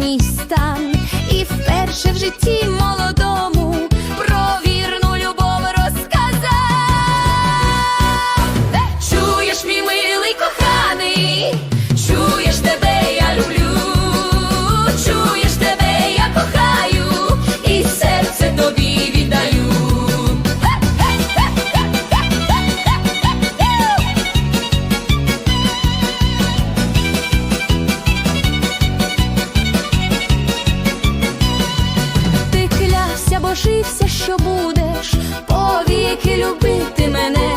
мій стан, і вперше в житті. Заручився, що будеш повіки любити мене.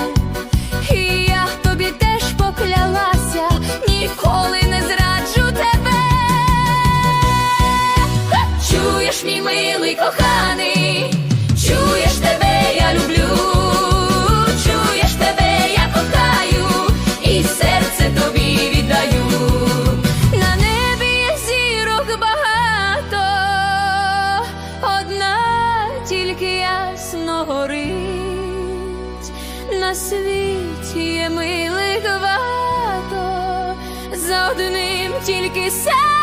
І я тобі теж поклялася, ніколи не зраджу тебе. Чуєш, мій милий коханий, горить. На світі є милих багато, за одним тільки серце